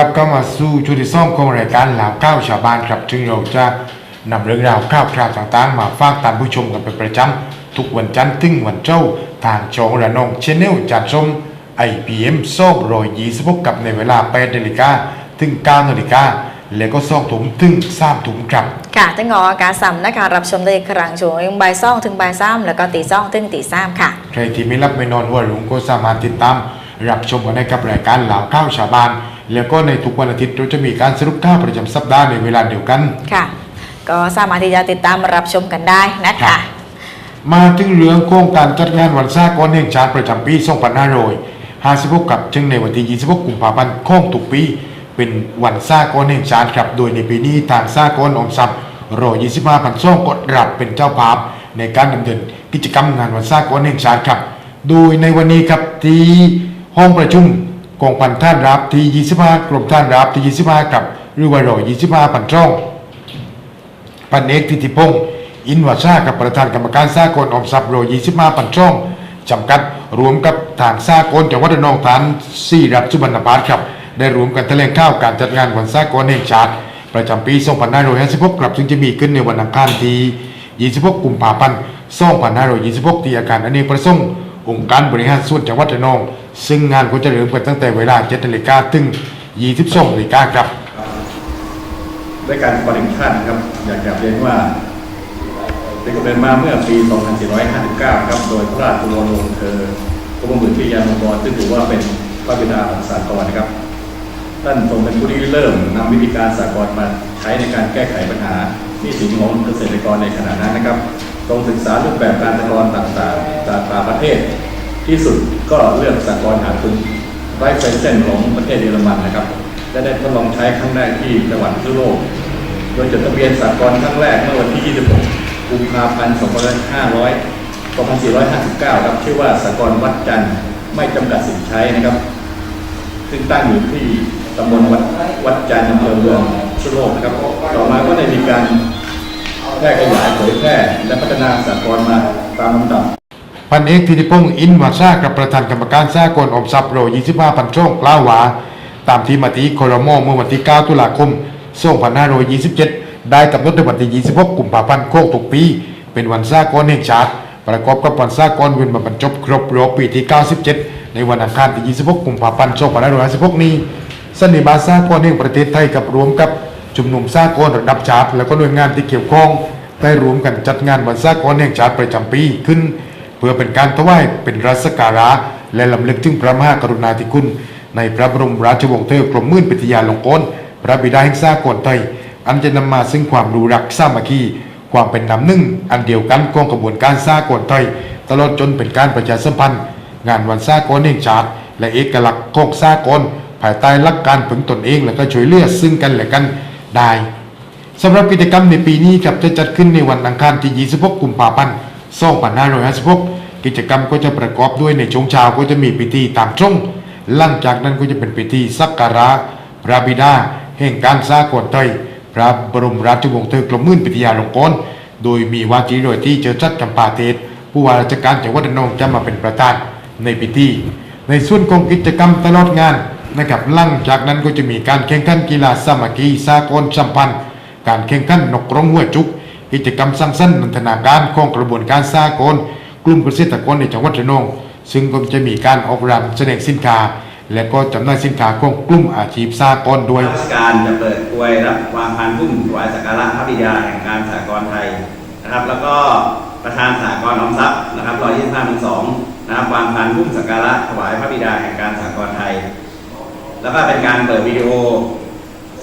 กลับเข้ามาสู่ชุดที่ซ่อมของรายการหลาวก้าวชาวบ้านครับซึ่งเราจะนำเรื่องราวข่าวคราวต่างๆ มาฝากตามผู้ชมกันเป็นประจำทุกวันจันทร์ถึงวันเจ้าทางช่องระนองชแนลจัดชม IPM ซ่อมรอยยีสพกกับในเวลา8นาฬิกาถึง9นาฬิกาแล้วก็ซ่องถุงถึง3ถุงครับ ค่ะตั้งออกอากาศซ้ำนะคะรับชมได้อีกครั้งช่วงบ่ายซ่องถึงบ่ายซ้ำแล้วก็ตีซ่องถึงตีซ้ำค่ะ ใครที่ไม่รับไม่นอนหัวหลงก็สามารถติดตาม รับชมกันได้กับรายการหลาวข้าวชาวบ้าน แล้วก็ในทุกวันอาทิตย์เราจะมีการสรุปข่าวประจำสัปดาห์ในเวลาเดียวกัน ค่ะ ก็สามารถที่จะติดตามรับชมกันได้นะครัคะบมาถึงเรื่องโครงการจัดงานวันสากลแห่งชาติประจำปี 2556กับจึงในวันที่ 26 กุมภาพันธ์ของทุกปี เป็นวันสากลแห่งชาติครับ โดยในปีนี้ทางสากลออมทรัพย์รอ25พันซ่องกดรับเป็นเจ้าภาพในการดำเนินกิจกรรมงานวันสากลแห่งชาติครับ โดยในวันนี้ครับที่ห้องประชุม กองพันท่านรับที่ 25 กรมท่านรับที่ 25 กับหรือว่ารอ25พันช่องพันเอกทิติพงศ์อินวาชากับประธานกรรมการสากลออมทรัพย์โร25ปันช่องจำกัดรวมกับทางสากลจังหวัดนองฐานสี่รัฐสุบรรณพาสครับ ได้รวมกันแถลงข่าวการจัดงานวันสากลแห่งชาติ ประจำปี 2556ครับซึ่งจะมีขึ้นในวันอังคารที่ 26 กุมภาพันธ์ 2526 ที่อาคารอเนกประสงค์ องค์การบริหารส่วนจังหวัดระนอง ซึ่งงานก็จะเริ่มกันตั้งแต่เวลา7นาฬิกาถึง 22นาฬิกาครับด้วยการขอแห่าตินครับ อยากจะเรียนว่าได้กำเนิดมาเมื่อปี 2459 ครับ โดยพระราชวงศ์วงศ์เธอกรมหมื่นพิยาลงกรซึ่งถือว่าเป็นพระบิดาของสากลนะครับท่านทรงเป็นผู้ที่เริ่มนำวิธีการสากลมาใช้ในการแก้ไขปัญหาหนี้สินของเกษตรกรในขณะนั้นนะครับ ทรงศึกษารูปแบบการสากลต่างๆจากต่างประเทศ ที่สุดก็เลือกสากลหาทุนไรเฟนเซนของประเทศเยอรมันนะครับและได้ทดลองใช้ครั้งแรกที่จังหวัดพิโลก โดยจดทะเบียนสากลครั้งแรกเมื่อวันที่ 26 กุมภาพันธ์ 2500 2459 ครับชื่อว่าสากลวัดจันทร์ไม่จำกัดสินใช้นะครับ ซึ่งตั้งอยู่ที่ตำบลวัดวัดจันทร์อำเภอเมืองพิโลกนะครับ ต่อมาก็ได้มีการ แพร่ขยายเผยแพร่และพัฒนาสากลมาตามลำดับพันเอกธิติพงศ์อินวาชากับประธานกรรมการสากลออมทรัพย์โร25พันช่องกล่าวว่าตามที่มติคอรมอเมื่อวันที่ 9 ตุลาคม 2527 ได้กำหนดในวันที่ 26 กุมภาพันธ์ของทุกปี เป็นวันสากลแห่งชาติประกอบกับวันสากลเวนมาบรรจบครบรอบปีที่ 97 ในวันอังคารที่ 26 กุมภาพันธ์ 2556 นี้สนิบาสากลแห่งประเทศไทยกับรวมกับ ชุมนุมสากลระดับชาติ และก็หน่วยงานที่เกี่ยวข้องได้รวมกันจัดงานวันสากลแห่งชาติประจำปีขึ้น เพื่อเป็นการถวายเป็นรัศการะ และลำลึกถึงพระมหากรุณาธิคุณ ในพระบรมราชวงศ์เธอกรมมื่นปิทยาลงกรณ์พระบิดาแห่งสากลไทย อันจะนำมาซึ่งความรู้รักสามัคคีความเป็นน้ำหนึ่ง อันเดียวกันของกระบวนการสากลไทย ตลอดจนเป็นการประชาสัมพันธ์ งานวันสากลแห่งชาติ และเอกลักษณ์ของสากลภายใต้หลักการพึงตนเองและก็ช่วยเหลือซึ่งกันและกัน ได้สำหรับกิจกรรมในปีนี้ครับจะจัดขึ้นในวันอังคารที่ 26 กุมภาพันธ์ 2556 กิจกรรมก็จะประกอบด้วยในช่วงเช้าก็จะมีพิธีตามช่งหลังจากนั้นก็จะเป็นพิธีสักการะพระบิดาแห่งการสร้างกลไทยพระบรมราชวงศ์เธอกรมมื่นปิทยาลงกรณ์โดยมีวาจีโดยที่เจอจัดจำปาเทศผู้ว่าราชการจังหวัดระนองจะมาเป็นประธานในพิธี ในส่วนของกิจกรรมตลอดงาน นะครับหลังจากนั้นก็จะมีการแข่งขันกีฬาสามัคคีสากลสัมพันธ์ การแข่งขันนกกรงหัวจุก กิจกรรมสร้างสรรค์นันทนาการของกระบวนการสากล กลุ่มเกษตรกรในจังหวัดระนอง ซึ่งก็จะมีการออกรำแสดงสินค้า และก็จำหน่ายสินค้าของกลุ่มอาชีพสากลด้วยราชการจะเปิดกลวยรับวางพานพุ่มถวายสักการะพระบิดาแห่งการสากลไทยนะครับ แล้วก็ประธานสากลออมทรัพย์นะครับร้อยยี่สิบห้าเป็นสองนะครับวางพานพุ่มสักการะถวายพระบิดาแห่งการสากลไทย แล้วก็เป็นการเปิดวิดีโอ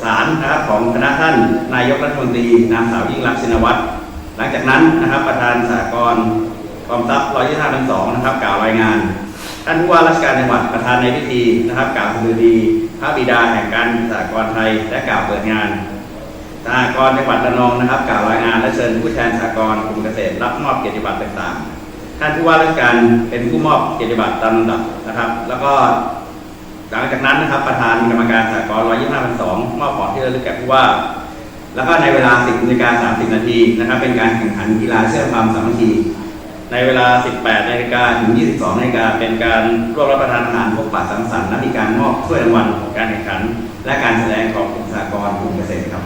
สารนะครับของคณะท่านนายกรัฐมนตรีนางสาวยิ่งรักษณ์ชินวัตรหลังจากนั้นนะครับประธานสากลออมทรัพร้อยยี่สิบห้าเป็นสองนะครับกล่าวรายงาน ท่านผู้ว่าราชการจังหวัดประธานในพิธีนะครับกล่าวสดุดีพระบิดาแห่งการสากลไทยและกล่าวเปิดงานสหกรณ์จังหวัดระนองนะครับกล่าวรายงานและเชิญผู้แทนสหกรณ์กลุ่มเกษตรรับมอบเกียรติบัตรต่างๆ ท่านผู้ว่าราชการเป็นผู้มอบเกียรติบัตรตามลำดับนะครับ แล้วก็ หลังจากนั้นนะครับประธานกรรมการสหกรณ์125พันสองมอบของที่ระลึกแก่ผู้ว่า แล้วก็ในเวลา 10นาฬิกา30 นาทีนะครับ เป็นการแข่งขันกีฬาเชื่อมความสามัคคีในเวลา 18นาฬิกาถึง 22นาฬิกาเป็นการร่วมรับประทานอาหารพบปะสังสรรค์และมีการมอบถ้วยรางวัลของการแข่งขัน และการแสดงของกลุ่มสหกรณ์กลุ่มเกษตรครับ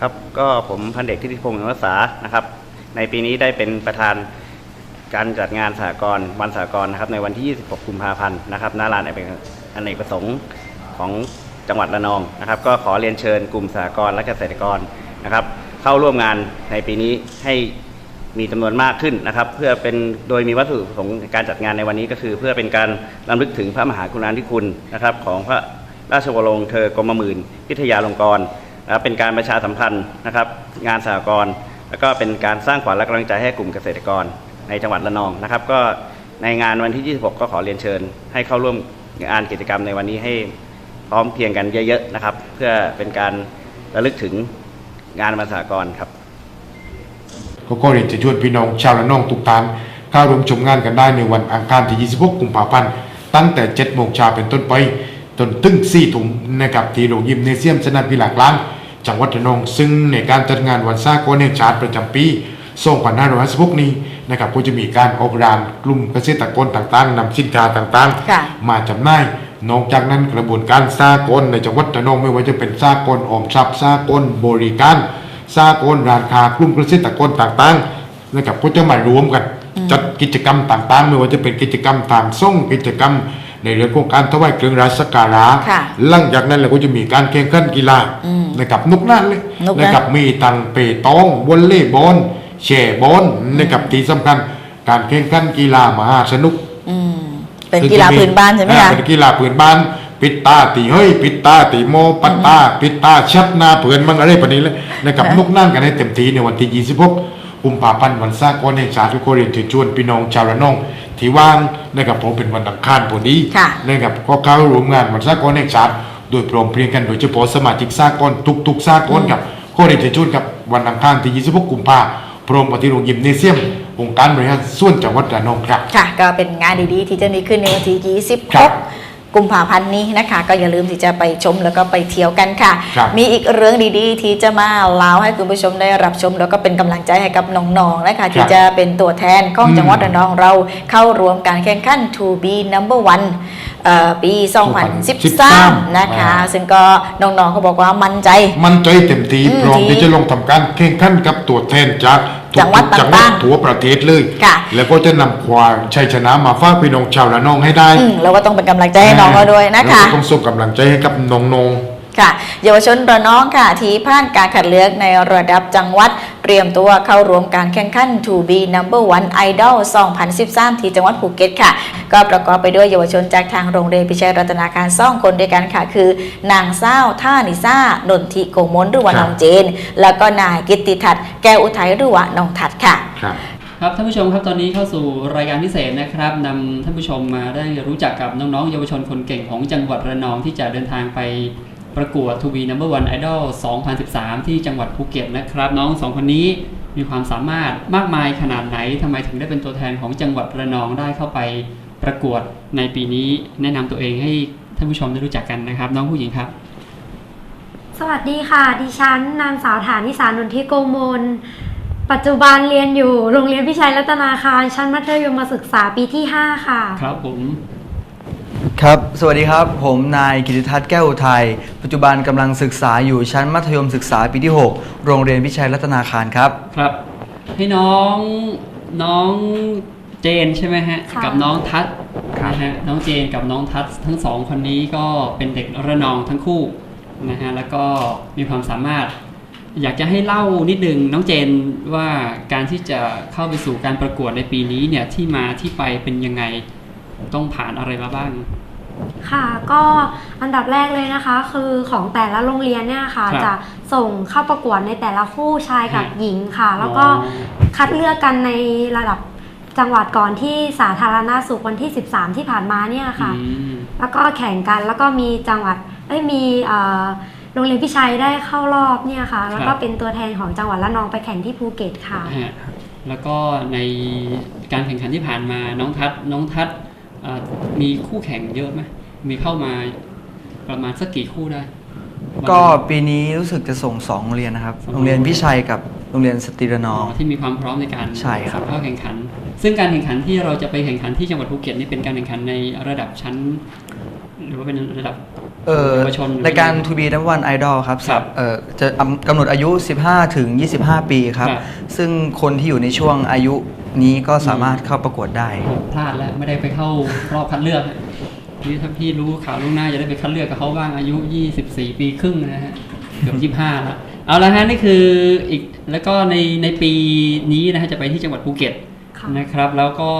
ครับก็ผมพันเด็กทิติพงศ์รักษานะครับ ในปีนี้ได้เป็นประธาน การจัดงานสหกรณ์วันสหกรณ์นะครับในวันที่ 26 กุมภาพันธ์นะครับหน้าลานอเนกอเนกประสงค์ของจังหวัดระนองนะครับ ก็ขอเรียนเชิญกลุ่มสหกรณ์และเกษตรกรนะครับ เข้าร่วมงานในปีนี้ให้มีจำนวนมากขึ้นนะครับ เพื่อเป็นโดยมีวัตถุประสงค์การจัดงานในวันนี้ก็คือ เพื่อเป็นการรำลึกถึงพระมหากรุณาธิคุณนะครับ ของพระราชวโรงเธอกรมหมื่นพิทยาลงกรนะครับเป็นการประชาสัมพันธ์นะครับ งานสหกรณ์แล้วก็เป็นการสร้างขวัญและกำลังใจให้กลุ่มเกษตรกร ในจังหวัดระนองนะครับ ก็ในงานวันที่ 26 ก็ขอเรียนเชิญ ให้เข้าร่วมงานกิจกรรมในวันนี้ให้พร้อมเพียงกันเยอะๆนะครับ เพื่อเป็นการระลึกถึงงานวันสหกรครับก็ก็เรียนจะชวนพี่น้องชาวระนองทุกท่านเข้าร่วมชมงานกันได้ในวันอังคารที่ 26 กุมภาพันธ์ตั้งแต่ 7 โมงเช้าเป็นต้นไปจนถึง4ทุ่มนะครับที่โรงยิมเนเซียมสนามกีฬากลางจังหวัดระนอง ซึ่งในการจัดงานวันซากลแห่งชาติประจำปี 2556นี้นะครับก็จะมีการออกรานกลุ่มเกษตรกรต่างๆนำสินค้าต่างค่ะ ๆ มาจำหน่ายนอกจากนั้นกระบวนการสากลในจังหวัดระนองไม่ว่าจะเป็นสากลออมทรัพย์สากลบริการสากลร้านค้ากลุ่มเกษตรกรต่างๆนะครับก็จะมารวมกัน จัดกิจกรรมต่างๆ ไม่ว่าจะเป็นกิจกรรมทางส่งกิจกรรม ในเรื่องของการถวายเครื่องราชการะค่ะ หลังจากนั้นเราก็จะมีการแข่งขันกีฬานะครับนุกนั่นเลย นุกนั่นนะครับมีตังเปตองวอลเลย์บอล แชร์บอลนะครับที่สำคัญการแข่งขันกีฬามหาสนุกอืมเป็นกีฬาพื้นบ้านใช่ไหมอ่คะเป็นกีฬาพื้นบ้าน ปิดตาตีเฮ้ย ปิดตาตีโมปัตตา ปิดตาชัดหน้าเผื่อนมังอะไรแบบนี้เลยนะครับนุกนั่นกันให้เต็มที่ในวันที่26กุมภาพันธ์วันสากลแห่งชาติทุกคนเรียนเชิญชวนพี่น้องชาวระนองที่ว่างนะครับผมเป็นวันอังคารพอดีค่ะนะครับก็เข้าร่วมงานวันสากลแห่งชาติโดยพร้อมเพรียงกันโดยเฉพาะสมาชิกสากลทุกๆสากลครับก็เรียนเชิญชวนกับวันอังคารที่26กุมภาพันธ์ พร้อมปฏิโรงยิมเนเซียมองค์การบริหารส่วนจังหวัดระนองครับ ค่ะ ก็เป็นงานดีๆ ที่จะมีขึ้นในวันที่ ครับ 26 กุมภาพันธ์นี้นะคะ ก็อย่าลืมที่จะไปชมแล้วก็ไปเที่ยวกันค่ะครับมีอีกเรื่องดีๆ ที่จะมาเล่าให้คุณผู้ชมได้รับชม แล้วก็เป็นกำลังใจให้กับน้องๆนะคะ ที่จะเป็นตัวแทนของอืมจังหวัดระนองเราเข้ารวมการแข่งขัน To be number one เอ่อปี 2013 นะคะ ซึ่งก็น้องๆเขาบอกว่ามั่นใจ มั่นใจเต็มที่อืมพร้อมที่ที่จะลงทำการแข่งขันกับตัวแทนจากทุก จังหวัดจังหวัดต่างๆทั่วประเทศเลยค่ะแล้วก็จะนำความชัยชนะมาฝากพี่น้องชาวระนองให้ได้อืมเราก็ต้องเป็นกำลังใจให้น้องเขาด้วยนะแล้วคะก็ต้องส่งกำลังใจให้กับน้องค่ะเยาวชนระนองค่ะที่ผ่านการคัดเลือกในระดับจังหวัด เตรียมตัวเข้าร่วมการแข่งขัน To be number one idol 2013 ที่จังหวัดภูเก็ตค่ะ ก็ประกอบไปด้วยเยาวชนจากทางโรงเรียนพิชัยรัตนาการซ่องคนด้วยกันค่ะ คือนางเศร้าวท่านิซ่านนทิโกมลหรือว่าน้องเจน แล้วก็นายกิตติทัศน์แก้วอุทัยหรือว่าน้องทัศน์ค่ะๆครับครับท่านผู้ชมครับตอนนี้เข้าสู่รายการพิเศษนะครับนำท่านผู้ชมมาได้รู้จักกับน้องๆเยาวชนคนเก่งของจังหวัดระนองที่จะเดินทางไป ประกวด To be Number One Idol 2013 ที่จังหวัดภูเก็ตนะครับ น้องสองคนนี้มีความสามารถมากมายขนาดไหนทำไมถึงได้เป็นตัวแทนของจังหวัดระนองได้เข้าไปประกวดในปีนี้แนะนำตัวเองให้ท่านผู้ชมได้รู้จักกันนะครับ น้องผู้หญิงครับ สวัสดีค่ะ ดิฉันนางสาวฐานิสานนทิโกมล ปัจจุบันเรียนอยู่โรงเรียนพิชัยรัตนาคารชั้นมัธยมศึกษาปีที่ 5 ค่ะ ครับผม ครับ สวัสดีครับ ผมนายกิติทัศน์แก้วอุทัย ปัจจุบันกำลังศึกษาอยู่ชั้นมัธยมศึกษาปีที่ 6 โรงเรียนพิชัยรัตนาคารครับ ครับ ให้น้องน้องเจนใช่ไหมฮะค่ะกับน้องทัศน์ครับนะฮะ น้องเจนกับน้องทัศน์ทั้งสองคนนี้ก็เป็นเด็กระนองทั้งคู่นะฮะ แล้วก็มีความสามารถ อยากจะให้เล่านิดนึงน้องเจนว่าการที่จะเข้าไปสู่การประกวดในปีนี้เนี่ยที่มาที่ไปเป็นยังไงต้องผ่านอะไรมาบ้าง ค่ะก็อันดับแรกเลยนะคะ คือของแต่ละโรงเรียนเนี่ยค่ะครับจะส่งเข้าประกวดในแต่ละคู่ชายกับฮะหญิงค่ะ แล้วก็อ๋อคัดเลือกกันในระดับจังหวัดก่อนที่สาธารณสุขวันที่ 13 ที่ผ่านมาเนี่ยค่ะ อืม แล้วก็แข่งกันแล้วก็มีจังหวัดเอ้ยมีเอ่อโรงเรียนพิชัยได้เข้ารอบเนี่ยค่ะ แล้วก็เป็นตัวแทนของจังหวัดละนองไปแข่งที่ภูเก็ตค่ะ ฮะแล้วก็ในการแข่งขันที่ผ่านมาน้องทัศน์น้องทัศน์เอ่อมีคู่แข่งเยอะไหม มีเข้ามาประมาณสักกี่คู่ได้ ก็ปีนี้รู้สึกจะส่งสองโรงเรียนนะครับโรงเรียนพิชัยกับโรงเรียนสตรีระนอ๋ออง ที่มีความพร้อมในการใช่ครับ เข้าแข่งขัน ซึ่งการแข่งขันที่เราจะไปแข่งขันที่จังหวัดภูเก็ตนี่เป็นการแข่งขันในระดับชั้น หรือว่าเป็นระดับ เอ่อเยาวชนรายการ To be number one idol ครับครับเอ่อจะกำหนดอายุ 15 ถึง 25 ปีครับ ครับ ซึ่งคนที่อยู่ในช่วงอายุนี้ก็สามารถเข้าประกวดได้โอ้พลาดแล้วไม่ได้ไปเข้ารอบคัดเลือกฮะ นี่ถ้าพี่รู้ข่าวล่วงหน้าจะได้ไปคัดเลือกกับเขาบ้างอายุ 24 ปีครึ่งนะฮะเกือบ25แล้วเอาละฮะนี่คืออีกแล้วก็ในในปีนี้นะฮะจะไปที่จังหวัดภูเก็ตค่ะนะครับ แล้วก็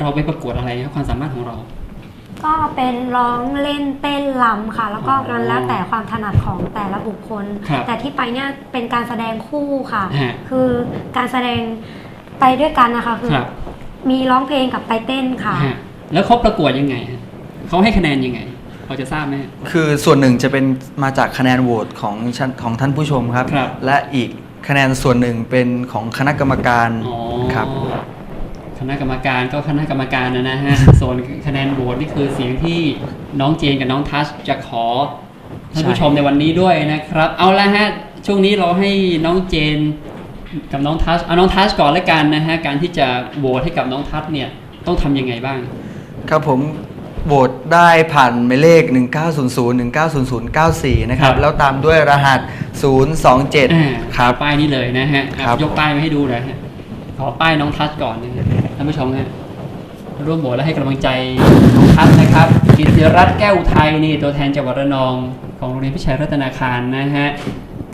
เราไปประกวดอะไรครับความสามารถของเรา ก็เป็นร้องเล่นเต้นลำค่ะ แล้วก็อ๋อมันแล้วแต่ความถนัดของแต่ละบุคคลครับแต่ที่ไปเนี่ยเป็นการแสดงคู่ค่ะฮะคือการแสดงไปด้วยกันนะคะคือครับมีร้องเพลงกับไปเต้นค่ะฮะแล้วเขาประกวดยังไงฮะ เขาให้คะแนนยังไงพอจะทราบไหมฮะคือส่วนหนึ่งจะเป็นมาจากคะแนนโหวตของชั้นของท่านผู้ชมครับ ครับ และอีกคะแนนส่วนหนึ่งเป็นของคณะกรรมการอ๋อครับ คณะกรรมการก็คณะกรรมการนะนะฮะ ส่วนคะแนนโหวตนี่คือเสียงที่น้องเจนกับน้องทัชจะขอท่านผู้ชมในวันนี้ด้วยนะครับ เอาละฮะ ช่วงนี้เราให้น้องเจนกับน้องทัชเอาน้องทัชก่อนละกันนะฮะ การที่จะโหวตให้กับน้องทัชเนี่ยต้องทำยังไงบ้าง ครับผม โหวตได้ผ่านหมายเลข 1900 190094 นะครับครับแล้วตามด้วยรหัสอ่า027 ครับป้ายนี้เลยนะฮะครับยกป้ายมาให้ดูหน่อยฮะขอป้ายน้องทัชก่อนนะฮะท่านผู้ชมฮะร่วมโหวตและให้กำลังใจน้องทัชนะครับกิติรัตน์แก้วอุทัยนี่ตัวแทนจังหวัดระนองของโรงเรียนพิชัยรัตนาคารนะฮะ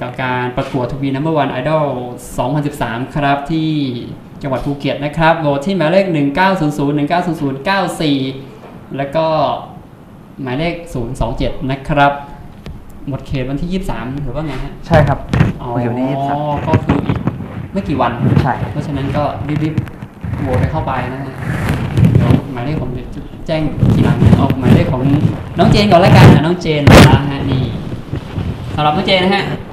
กับการประกวดทวีนัมเบอร์วันไอดอล2013 ครับที่จังหวัดภูเก็ตนะครับโหวตที่หมายเลข 1900 190094 แล้วก็หมายเลข 027 นะครับ หมดเขตวันที่ 23 หรือว่าไงฮะ ใช่ครับอ๋อวันที่ยี่สิบสามก็คืออีกไม่กี่วัน ใช่ เพราะฉะนั้นก็รีบๆโหวตไปเข้าไปนะฮะเดี๋ยวหมายเลขผมจะแจ้งทีหลังนะเอาหมายเลขของน้องเจนก่อนแล้วกันนะน้องเจนนะฮะนี่สำหรับน้องเจนนะฮะหม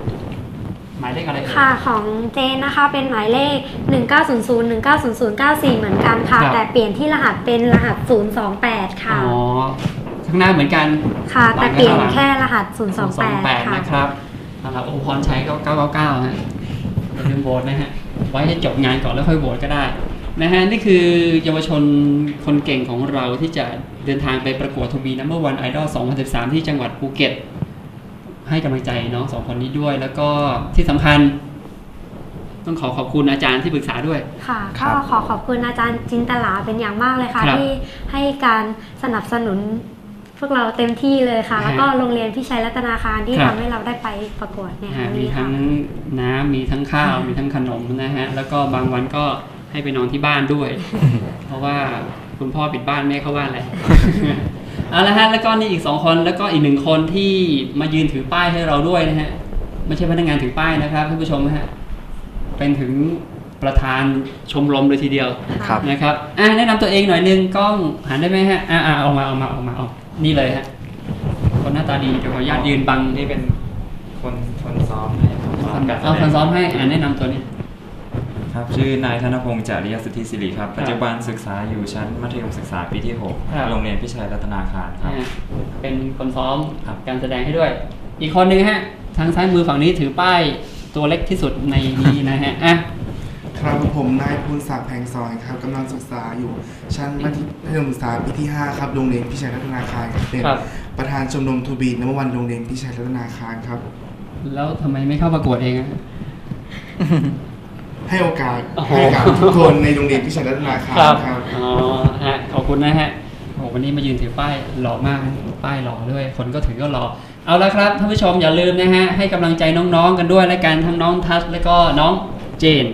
ายเลขอะไรเอ่ย ค่ะของเจนนะคะเป็นหมายเลข 1900 190094 เหมือนกันค่ะ ครับ แต่เปลี่ยนที่รหัสเป็นรหัส 028 ค่ะ อ๋อข้างหน้าเหมือนกัน ค่ะหลัแต่งเปลี่ยนข้างหลังแค่รหัส028 028 ค่ะ นะครับสำหรับโอพรชัยก็999ฮะอย่าลืมโหวตนะฮะ ไว้ให้จบงานก่อนแล้วค่อยโหวตก็ได้ นะฮะ นี่คือเยาวชนคนเก่งของเราที่จะเดินทางไปประกวดทูบีนัมเบอร์วันไอดอล2013 ที่จังหวัดภูเก็ต ให้กำลังใจน้องสองคนนี้ด้วย แล้วก็ที่สำคัญ ต้องขอขอบคุณอาจารย์ที่ปรึกษาด้วย ค่ะครัก็บ ขอขอบคุณอาจารย์จินตลาเป็นอย่างมากเลยค่ะ ครับที่ให้การสนับสนุนพวกเราเต็มที่เลยค่ะ ฮะแล้วก็โรงเรียนพิชัยรัตนาคารที่ครับทำให้เราได้ไปประกวดในคอ่ารั้งมีนี้ทั้ค่ะงน้ำมีทั้งข้าว มีทั้งขนมนะฮะ แล้วก็บางวันก็ให้ไปนอนที่บ้านด้วย เพราะว่าคุณพ่อปิดบ้านไม่ให้เข้าบ้านเลย เอาละฮะแล้วก็นี่อีกสองคนแล้วก็อีกหนึ่งคนที่มายืนถือป้ายให้เราด้วยนะฮะไม่ใช่พนักงานถือป้ายนะครับท่านผู้ชมนะฮะเป็นถึงประธานชมรมเลยทีเดียวครับ นะครับอ่าแนะนำตัวเองหน่อยนึงกล้องหันได้ไหมฮะอ่าอ่าออกมาออกมาออกมาออกนี่เลยฮะคนหน้าตาดีเดี๋ยวขออนุญาตยืนบังนี่เป็นคนคนซ้อมให้ซ้อมการเอาคนแสดงซ้อมให้อ่าแนะนำตัวนี้ ครับ ชื่อนายธนพงษ์จริยสุทธิศิริครับ ปัจจุบันศึกษาอยู่ชั้นมัธยมศึกษาปีที่ ครับ 6 โรงเรียนพิชัยรัตนาคารครับ อ่าเป็นคนซ้อมครับ การแสดงให้ด้วย อีกคนหนึ่งฮะ ทางซ้ายมือฝั่งนี้ถือป้ายตัวเล็กที่สุดในนี้นะฮะอะครับผมนายภูนศักดิ์แพงซอยครับกำลังศึกษาอยู่ ชั้นมัธยมศึกษาปีที่ 5 ครับโรงเรียนพิชัยรัตนาคารครับเป็นครับ ประธานชมรมทูบีนัมวันโรงเรียนพิชัยรัตนาคารครับ แล้วทำไมไม่เข้าประกวดเองอะ ให้โอกาสโอ้โหให้กับทุกคนในโรงเรียนพิชัยรัตนาคารครับอ๋อฮะขอบคุณนะฮะโอ้วันนี้มายืนถือป้ายหล่อมากป้ายหล่อด้วย คนก็ถือก็หล่อเอาละครับท่านผู้ชมอย่าลืมนะฮะให้กำลังใจน้องๆกันด้วยและกันทั้งน้องทัศน์และก็น้องเจน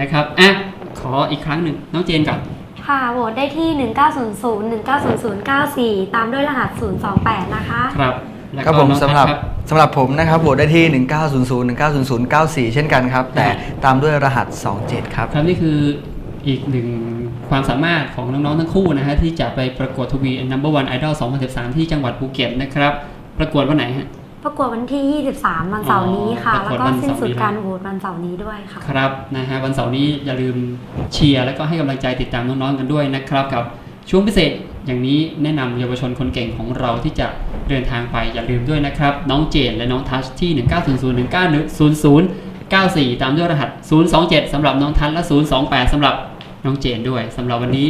นะครับอะขออีกครั้งหนึ่งน้องเจนก่อนค่ะโหวตได้ที่ 1900 190094 ตามด้วยรหัส 028 นะคะ ครับแล้ว ครับก็ผมน้องสำหรับแพทคสำหรับผมนะครับโหวตได้ที่ 1900 190094 เช่นกันครับ แต่ตามด้วยรหัส 27 ครับ ครับนี่คืออีกหนึ่งความสามารถของน้อง ๆ ทั้งคู่นะฮะที่จะไปประกวดทูบี number one idol 2013 ที่จังหวัดภูเก็ตนะครับ ประกวดวันไหนฮะประกวดวันที่ 23 วันเสาร์นี้ค่ะอ๋อแล้วก็ประกวดวันสิ้นเสาร์นี้สุดการโหวตวันเสาร์นี้ด้วยค่ะ ครับนะฮะวันเสาร์นี้อย่าลืมเชียร์แล้วก็ให้กำลังใจติดตามน้องๆกันด้วยนะครับกับช่วงพิเศษ อย่างนี้แนะนำเยาวชนคนเก่งของเราที่จะเดินทางไปอย่าลืมด้วยนะครับ น้องเจนและน้องทัชที่ 1900 190094 ตามด้วยรหัส 027สำหรับน้องทัชและ 028สำหรับน้องเจนด้วยสำหรับวันนี้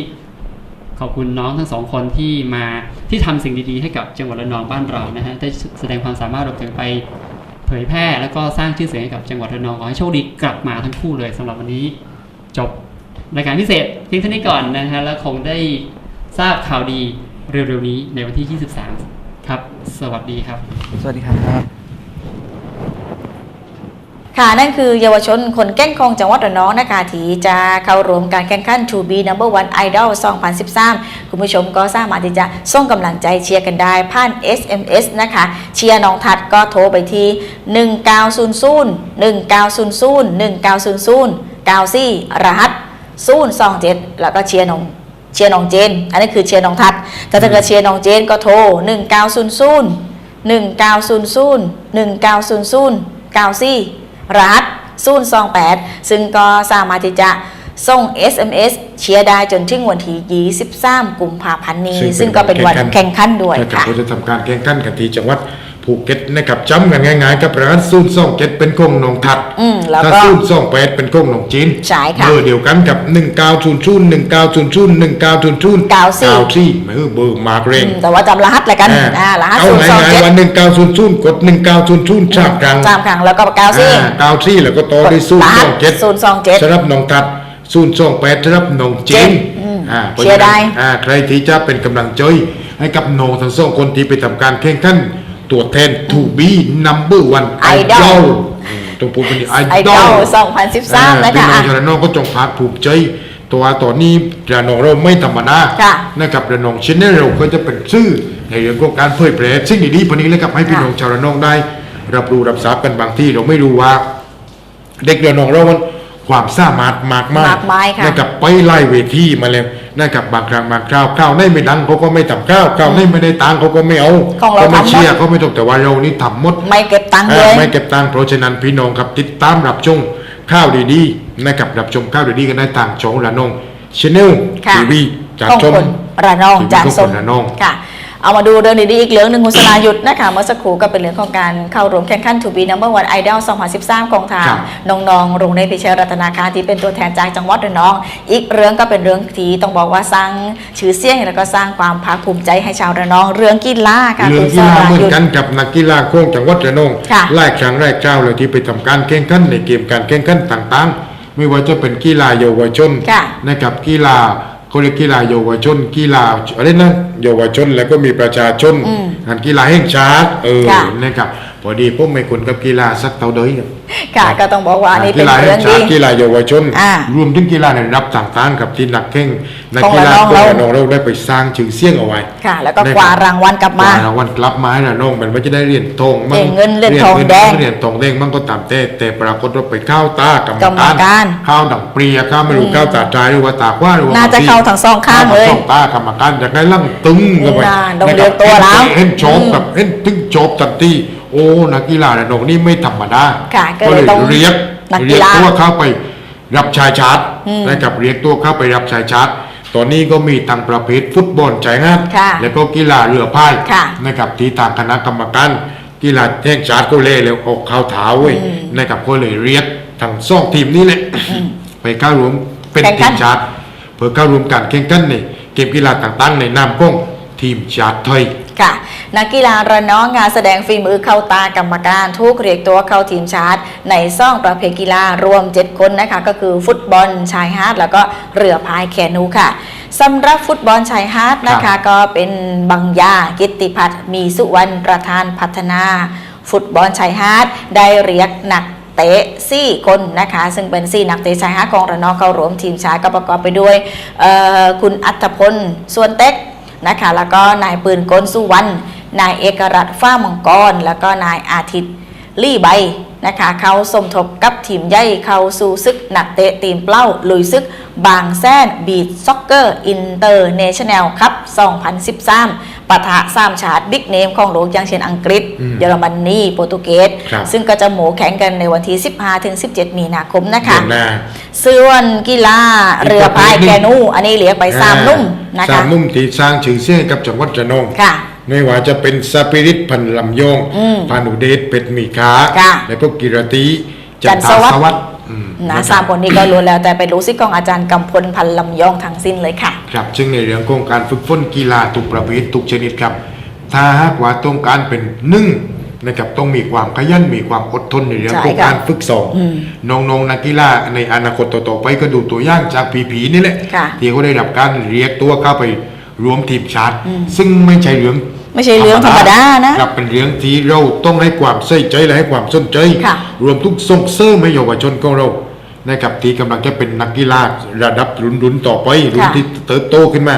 ขอบคุณน้องทั้งสองคนที่มาที่ทำสิ่งดีๆ ให้กับจังหวัดระนองบ้านเรานะฮะได้แสดงความสามารถรวมถึงไปเผยแพร่แล้วก็สร้างชื่อเสียงให้กับจังหวัดระนองขอให้โชคดีกลับมาทั้งคู่เลยสำหรับวันนี้จบรายการพิเศษเพียงเท่านี้ก่อนนะฮะแล้วคงได้ ทราบข่าวดีเร็วๆนี้ในวันที่ 23 ครับ สวัสดีครับ สวัสดีครับ ค่ะนั่นคือเยาวชนคนแก้งของจังหวัดระนองนะคะที่จะเข้าร่วมการแข่งขัน To Be Number One Idol 2013 คุณผู้ชมก็สามารถที่จะส่งกำลังใจเชียร์กันได้ผ่าน SMS นะคะ เชียร์น้องทัดก็โทรไปที่ 1900 1900 1900 94รหัส027 แล้วก็เชียร์น้อง เชียร์น้องเจน อันนี้คือเชียร์น้องทัดแต่ถ้าเกิดเชียร์น้องเจนก็โทร 1900 1900 1900 94รหัส028 ซึ่งก็สามารถที่จะส่ง SMS เชียร์ได้จนถึงวันที่23กุมภาพันธ์นี้ ซึ่งก็เป็นวันแข่งขันด้วยนะครับค่ะเราจะทำการแข่งขันกันที่จังหวัด ภูเก็ตนะครับจำกันง่ายๆกับร้านซูนซ่องเก็ตเป็นของหนองทัดอืมแล้วก็ถ้าซูนซ่องแปดเป็นของหนองจีนใช่ค่ะเบอร์เดียวกันกับ1 9 0 0 1 9 0 0 1 9 0 0 94 94เออเบอร์มาร์กเรงอืมแต่ว่าจำรหัสเลยกันอ่ารหัสเอาง่ายๆวัน027หนึ่งเก้าศูนย์ศูนย์กดหนึ่งเก้าศูนย์ศูนย์ชาบกลางสามครั้งแล้วก็94เก้าสี่แล้วก็ต่อด้วยศูนย์สองเจ็ดศูนย์สองเจ็ด สำหรับน้องทัดศูนย์สองแปดสำหรับน้องเจนอืมอ่าเชียร์ได้ อ่าใครที่จะเป็นกำลังใจให้กับน้องทั้งสองคนที่ไปทำการแข่งขัน ตัวแทน to be number one Idol idol อืมต้องพูดเป็นไอไอดดออลล2013นะพี่คะน้องอะ ชาวระนองก็จงภาคภูมิใจ ตัวตอนนี้ระนองเราไม่ธรรมดาค่ะ นะครับระนองชแนลเราก็จะเป็นชื่อในเรื่องของการเผยแพร่สิ่งดีๆพวกนี้เลยครับให้พี่ค่ะน้องชาวระนองได้ รับรู้รับทราบกันบางที่เราไม่รู้ว่า เด็กระนองเรามันความสามารถมากมากมากมายค่ะนะครับไปไล่เวทีมาแล้ว นะครับบางครั้งบางคราวข้าวในไม่ดังเขาก็ไม่ทำข้าวข้าวในไม่ได้ตังค์เขาก็ไม่เอาของเราเขาไม่ทำหมด เชียร์เขาไม่ต้องแต่ว่าเรานี่ทำหมด ไม่เก็บตังค์เลอ่ายไม่เก็บตังค์เพราะฉะนั้นพี่น้องครับติดตามรับชมข้าวดีๆนะครับรับชมข้าวดีๆกันได้ทางช่องระนองชแนลค่ะ ทีวีจากของชม คนระนองชีวิตจากของสคมนระนอง ค่ะ เอามาดูเรื่องดีๆอีกเรื่องหนึ่งคุณสลายุทธนะคะเมื่อสักครู่ก็เป็นเรื่องของการเข้าร่วมแข่งขัน To Be Number One Idol 2013ของทางครับน้องๆโรงเรียนพิเชยรัตนาการที่เป็นตัวแทนจากจังหวัดระนอง อีกเรื่องก็เป็นเรื่องที่ต้องบอกว่าสร้างชื่อเสียงแล้วก็สร้างความภาคภูมิใจให้ชาวระนอง เรื่องกีฬาค่ะเรื่อคุงณสกีฬาราเหมือยุนทธกันกับนักกีฬาโค้งจังหวัดระนองค่ะไล่ครั้งไล่คราวเลยที่ไปทำการแข่งขันในเกมการแข่งขันต่างๆ ไม่ว่าจะเป็นกีฬาเยาวชนค่ะนะครับกีฬา เขาเรียกกีฬาเยาวชนกีฬาอะไรนะเยาวชนแล้วก็มีประชาชนอืมงานกีฬาแห่งชาติเออค่ะนะครับ พอดีผมไม่คุ้นกับกีฬาสักเท่าใดครับค่ะก็ต้องบอกว่าอันนี้เป็นกีฬาแห่เรื่องงชาดีติกีฬาเยาวชนอ่ารวมถึงกีฬาในระดับต่างๆกับที่นักแข่งนักของกีฬาระนองของเราระนองเราได้ไปสร้างชื่อเสียงเอาไว้ค่ะ แล้วก็ได้คว้ารางวัลกลับมาคว้รางวัลกลับมาให้ระนองมันไม่จะได้เหรียญทองมั่งเหรียญเงินเหรียญทองแดงเหรียญทองแดงมั่งก็ตามแต่แต่ปรากฏว่าไปเข้าตากรรมกรรมการข้าวดังเปรียข้าวไม่รู้ข้าวตาใจหรือว่าตาขว้าหรือว่าน่าจะเข้าทั้งสองข้างเลยข้ทั้สองตากรรมการจากได้ลั่งตึงเข้าไปน่าต้องเรียกตัวแล้วเห็นโจบอืมแบบเห็นถึงโจบทันทีโอ้นักกีฬาระนองนี่ไม่ธรรมดาค่ะก็เลยต้องเรียกนักกีเรียกฬาตัวเข้าไปรับชายชาร์จอืมนะครับเรียกตัวเข้าไปรับชายชาร์จตอนนี้ก็มีทางประเภทฟุตบอลใจงานค่ะแล้วก็กีฬาเรือพายค่ะ นะครับที่ทางคณะกรรมการกีฬาแห่งชาติก็เล่แล้วออกข่าวเท้าเว้ยอืมนะครับก็เลยเรียกทั้งสองทีมนี้แหละไปเข้าร่วมเป็นแข่งขัทีน มชาติเพื่อเข้าร่วมการแข่งขันในเกมกีฬาต่างๆ ในนามของทีมชาติไทย ค่ะ นักกีฬาระนองงานแสดงฝีมือเข้าตากรรมการทุกเรียกตัวเข้าทีมชาติ ในซ่องประเภทกีฬารวม 7 คนนะคะ ก็คือฟุตบอลชายฮาร์ดแล้วก็เรือพายแคนูค่ะสำหรับฟุตบอลชายฮาร์ดนะครัคะบก็เป็นบังยากิตติพัฒน์มีสุวรรณประธานพัฒนา ฟุตบอลชายฮาร์ดได้เรียกนักเตะสี่คนนะคะ ซึ่งเป็นสี่นักเตะชายฮาร์ดของระนองเข้าร่วมทีมชาติก็ประกอบไปด้วยเอ่อคุณอัตพลส่วนเต็กนะคะ แล้วก็นายปืนกลสุวรรณ นายเอกรัตน์ฟ้ามังกร แล้วก็นายอาทิตย์ลี่ใบนะคะเขาสมทบกับทีมใหญ่เข้าสู่ซึกหนักเตะทีมเปล้าลุยซึก บางแซนบีดซ็อกเกอร์อินเตอร์เนชั่นแนลคัพ2013ปะทะสามชาติบิ๊กเนมของโลกอย่างเช่นอังกฤษอืมเยอรมนีโปรตุเกสครับซึ่งก็จะหมูแข่งกันในวันที่ 15-17 มีนาคมนะคะเดือนหน้าส่วนกีฬาเรือพายแคนู อันนี้เหลียกไปสามนุ่มนะสาคะมนุ่มที่สร้างชื่อเสียงให้กับจังหวัดระนองค่ะ ไม่ว่าจะเป็นสปิริตพันลำยองอืมพานุเดชเป็ดหมีขาค่ะและพวกกิรติจันทร์สวัสดิ์สวัสดิ์อืมนะสามคนนี้ก็ล้วนแล้วแต่เป็นลูกศิษย์ของอาจารย์กำพลพันธ์ลำยองทั้งสิ้นเลยค่ะ ครับซึ่งในเรื่องของการฝึกฝนกีฬาทุกประเภททุกชนิดครับ ถ้าหากว่าต้องการเป็นหนึ่งนะครับต้องมีความขยันมีความอดทนในเรื่องใช่ของค่ะการฝึกซ้อมอืมน้องๆนักกีฬาในอนาคตต่อๆไปก็ดูตัวอย่างจากผีผีๆนี่แหละค่ะที่เขาได้รับการเรียกตัวเข้าไปรวมทีมชาติอืมซึ่งไม่ใช่เรื่อง ไม่ใช่เรื่องธรรมดานะ ครับเป็นเรื่องที่เราต้องให้ความใส่ใจและให้ความสนใจ ค่ะ รวมทุกส่งเสริมให้เยาวชนของเรานะครับที่กำลังจะเป็นนักกีฬาระดับรุ่นๆต่อไปรุ่นที่เติบโตขึ้นมา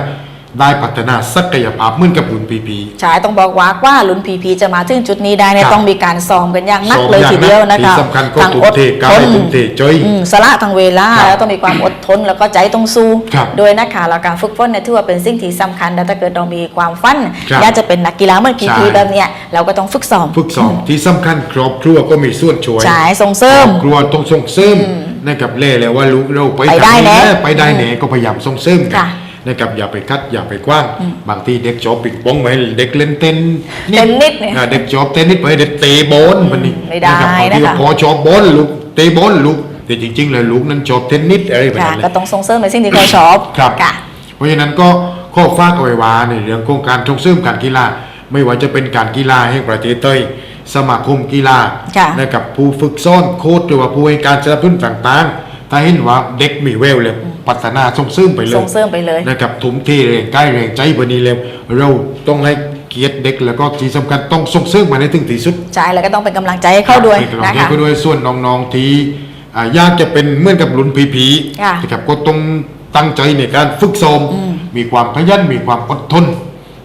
ได้พัฒนาศักยภาพเหมือนกับรุ่นปีปีใช่ต้องบอกว่าว่าลุ้นพีพีจะมาถึงจุดนี้ได้เนี่ยครับต้องมีการซ้อมกันอย่างหนักซ้อมเลยอย่างทีเดียวหนันะกคะที่สำคัญก็ทั้งทุ่มเทกายทุ่มเทใจอืมสละทั้งเวลาครับแล้วต้องมีความอดทนแล้วก็ใจต้องสู้ครับโดยนะคะแล้วการฝึกฝนเนี่ยถือว่าเป็นสิ่งที่สำคัญแต่ถ้าเกิดเรามีความฝันครับอยากจะเป็นนักกีฬาเหมือนพีพีใช่ แบบเนี้ยเราก็ต้องฝึกซ้อมฝึกซ้อมที่สำคัญครอบครัวก็มีส่วนช่วย ใช่ส่งเสริม ครอบครัวต้องส่งเสริมนะครับเล่แล้วว่าลูกเราไปไปได้ทางแน่ไปได้แหน่ก็พยายามส่งเสริมกันค่ะ นะครับอย่าไปคัดอย่าไปกว้าง บางทีเด็กชอบปิดป้องไว้เด็กเล่นเต้นเต้นนิดเนี่ยอ่าเด็กชอบเต้นนิดไปเด็กเตะบอลมันนี่ไม่ได้ะครับบางทีก็นะคะพอชอบบอลลูกเตะบอลลูกแต่จริงๆแล้วลูกนั้นชอบเทนนิสอะไรแบบค่ะนั้นเลยก็ต้องส่งเสริมในสิ่งที่เขาชอบครับค่ะเพราะฉะนั้นก็ข้อฝากเอาไว้ว่าในเรื่องของการส่งเสริมการกีฬา ไม่ว่าจะเป็นการกีฬาแห่งประเทศไทยสมาคมกีฬาค่ะนะครับผู้ฝึกซ้อนโค้ชหรือว่าผู้ให้การสนับสนุนต่างๆ ถ้าเห็นว่าเด็กมีแววเลยพัฒนาส่งเสริมไปเลยส่งเสริมไปเลยนะครับถุมเทแรงกายแรงใจบนี้เลยเราต้องให้เกียรติเด็กแล้วก็ที่สำคัญต้องส่งเสริมมาในถึงที่สุดใช่แล้วก็ต้องเป็นกำลังใจให้เขาด้วยเป็นกำลังนะใจคะก็ด้วยส่วนน้องๆที่อ่าอยากจะเป็นเหมือนกับหลุนผีผีๆค่ะนะครับก็ต้องตั้งใจในการฝึกซ้อม มีความขยันมีความอดทน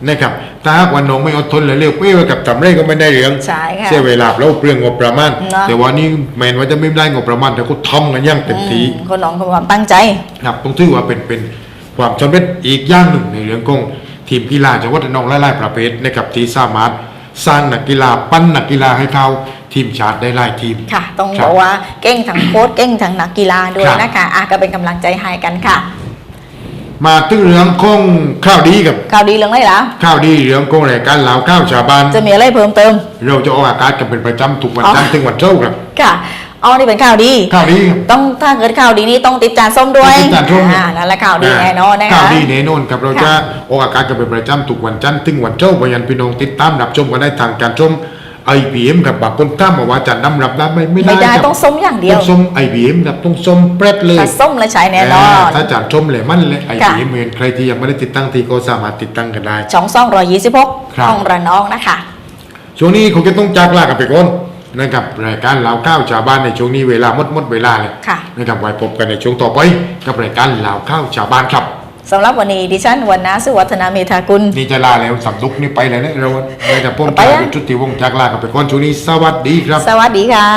นะครับ ถ้าหากวันน้องไม่อดทนเลยเร็วเป้ไว้กับทำไรก็ไม่ได้เรื่องใช่ค่ะเสียเวลาเราเปลืองงบประมาณ เนอะ แต่ว่านี่แมนว่าจะไม่ได้งบประมาณแต่ก็ทำกันอย่างเต็มที่อืมคนน้องเขาความตั้งใจ ครับต้องถือว่าเป็นเป็นความสำเร็จอีกอย่างหนึ่งในเรื่องของทีมกีฬาจังหวัดระนองหลายๆประเภทนะครับที่สามารถสร้างนักกีฬาปั้นนักกีฬาให้เข้าทีมชาติได้หลายทีม ค่ะ ต้องครับบอกว่าเก่งทั้งโค้ชเก่งทั้งนักกีฬาด้วยครับ นะคะอะก็เป็นกำลังใจให้กันค่ะ มาถึงเรื่องของข้าวดีกับข่าวดีเรื่องอะไรล่ะข้าวดีเรื่องของรายการเหลาข้าวชาวบ้านจะมีอะไรเพิ่มเติม เราจะออกอากาศกันเป็นประจำทุกวันอ๋อ จันทร์ถึงวันเสาร์ครับค่ะอ๋อนี่เป็นข่าวดี ข้าวดีครับ ต้องถ้าเกิดข่าวดีนี่ต้องติดจานส้มด้วยติดจานส้ม อ่านั่นแหละข่าวดีแน่นอนนะคะข้าวดีแน่นอนครับเราจะค่ะออกอากาศกันเป็นประจำทุกวันจันทร์ถึงวันเสาร์พยันพี่น้องติดตามรับชมกันได้ทางการชม IBM ครับบางคนตั้มมาว่าจันน้ำรับได้ไหมไม่ได้ไม่ได้ครับต้องส้มอย่างเดียวต้องส้ม IBM ครับต้องส้มเปรดเลยถ้าส้มและใช้แน่นอนถ้าจานชมเลยมันเลยค่ะ IBM เห็นใครที่ยังไม่ได้ติดตั้งทีก็สามารถติดตั้งกันได้ช่องซ่องรอยยี่สิบหกครับของระนองนะคะช่วงนี้คงจะต้องจากลากันไปก่อนนะครับรายการเหลาข้าวชาวบ้านในช่วงนี้เวลาหมดหมดเวลาเลยค่ะนะครับไว้พบกันในช่วงต่อไปกับรายการเหลาข้าวชาวบ้านครับ สำหรับวันนี้ดิฉันวันนาสุวัฒนาเมธากุล นี่จะลาแล้วสำดุกนี่ไปเลยนะเราเราจะพ้นไปจากอะจุดที่วงจากลากันไปก่อนช่วงนี้สวัสดีครับ สวัสดีค่ะ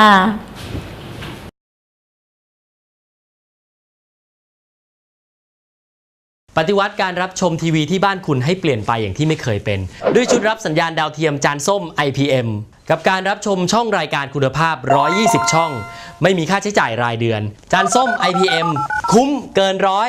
ปฏิวัติการรับชมทีวีที่บ้านคุณให้เปลี่ยนไปอย่างที่ไม่เคยเป็น ด้วยชุดรับสัญญาณดาวเทียมจานส้ม IPM กับการรับชมช่องรายการคุณภาพ 120 ช่อง ไม่มีค่าใช้จ่ายรายเดือน จานส้ม IPM คุ้มเกินร้อย